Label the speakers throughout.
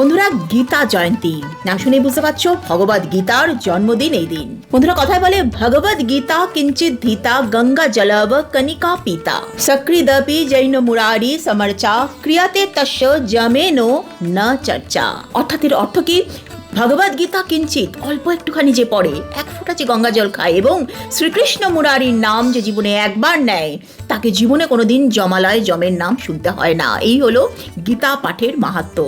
Speaker 1: বন্ধুরা, গীতা জয়ন্তী। না শুনে বুঝতে পারছ, ভগবত গীতার জন্মদিন এই দিন। বন্ধুরা কথায় বলে ভগবত গীতা কিঞ্চিত ধীতা, গঙ্গা জলব কনিকা পিতা। সক্রিদপি জৈন মুরারি সমর্চা, ক্রিয়াতে তস্য জমেনো না চর্চা। অর্থাৎ এর অর্থ কি? ভগবদ গীতা কিঞ্চিত অল্প একটুখানি যে পড়ে, এক ফোঁটা যে গঙ্গা জল খায় এবং শ্রীকৃষ্ণ মুরারির নাম যে জীবনে একবার নেয়, তাকে জীবনে কোনোদিন জমালয় জমের নাম শুনতে হয় না। এই হলো গীতা পাঠের মাহাত্ম।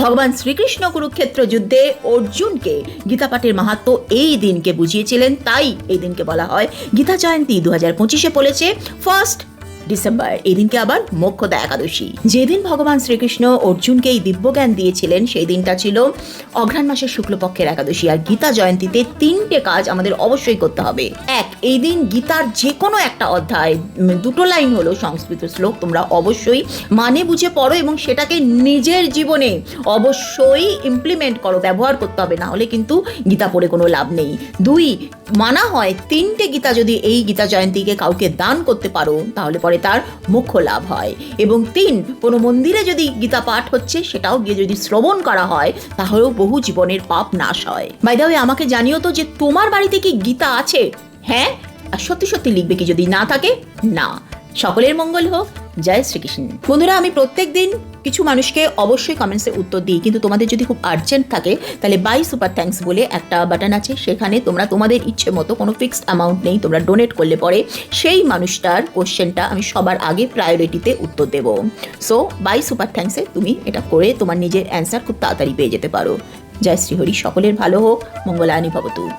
Speaker 1: ভগবান শ্রীকৃষ্ণ কুরুক্ষেত্র যুদ্ধে অর্জুনকে গীতা পাঠের মাহাত্ম এই দিনকে বুঝিয়েছিলেন, তাই এই দিনকে বলা হয় গীতা জয়ন্তী। দু হাজার পঁচিশে পড়েছে ফার্স্ট ডিসেম্বর। এই দিনকে আবার মোক্ষদা একাদশী। যেদিন ভগবান শ্রীকৃষ্ণ অর্জুনকে এই দিব্যজ্ঞান দিয়েছিলেন সেই দিনটা ছিল অঘ্রাণ মাসের শুক্লপক্ষের একাদশী। আর গীতা জয়ন্তীতে তিনটে কাজ আমাদের অবশ্যই করতে হবে। এক, এই দিন গীতার যে কোনো একটা অধ্যায় দুটো লাইন হলো সংস্কৃত শ্লোক, তোমরা অবশ্যই মানে বুঝে পড়ো এবং সেটাকে নিজের জীবনে অবশ্যই ইমপ্লিমেন্ট করো, ব্যবহার করতে হবে, না হলে কিন্তু গীতা পড়ে কোনো লাভ নেই। দুই, মানা হয় তিনটে গীতা যদি এই গীতা জয়ন্তীকে কাউকে দান করতে পারো, তাহলে পরে তার মুখ্য লাভ হয়। এবং তিন, কোনো মন্দিরে যদি গীতা পাঠ হচ্ছে, সেটাও গিয়ে যদি শ্রবণ করা হয়, তাহলেও বহু জীবনের পাপ নাশ হয়। বাইদাওয়ে আমাকে জানিও তো যে তোমার বাড়িতে কি গীতা আছে? হ্যাঁ? আর সত্যি সত্যি লিখবে কি যদি না থাকে? না। সকলের মঙ্গল হোক। জয় শ্রীকৃষ্ণ। বন্ধুরা, আমি প্রত্যেক দিন কিছু মানুষকে অবশ্যই কমেন্টসে উত্তর দিই, কিন্তু তোমাদের যদি খুব আর্জেন্ট থাকে, তাহলে বাই সুপার থ্যাঙ্কস বলে একটা বাটন আছে। সেখানে তোমরা তোমাদের ইচ্ছে মতো কোনো ফিক্সড অ্যামাউন্ট নেই, তোমরা ডোনেট করলে পরে সেই মানুষটার কোশ্চেনটা আমি সবার আগে প্রায়োরিটিতে উত্তর দেব। সো বাই সুপার থ্যাঙ্কসে তুমি এটা করে তোমার নিজের অ্যান্সার খুব তাড়াতাড়ি পেয়ে যেতে পারো। জয় শ্রীহরি, সকলের ভালো হোক মঙ্গলানি ভবতু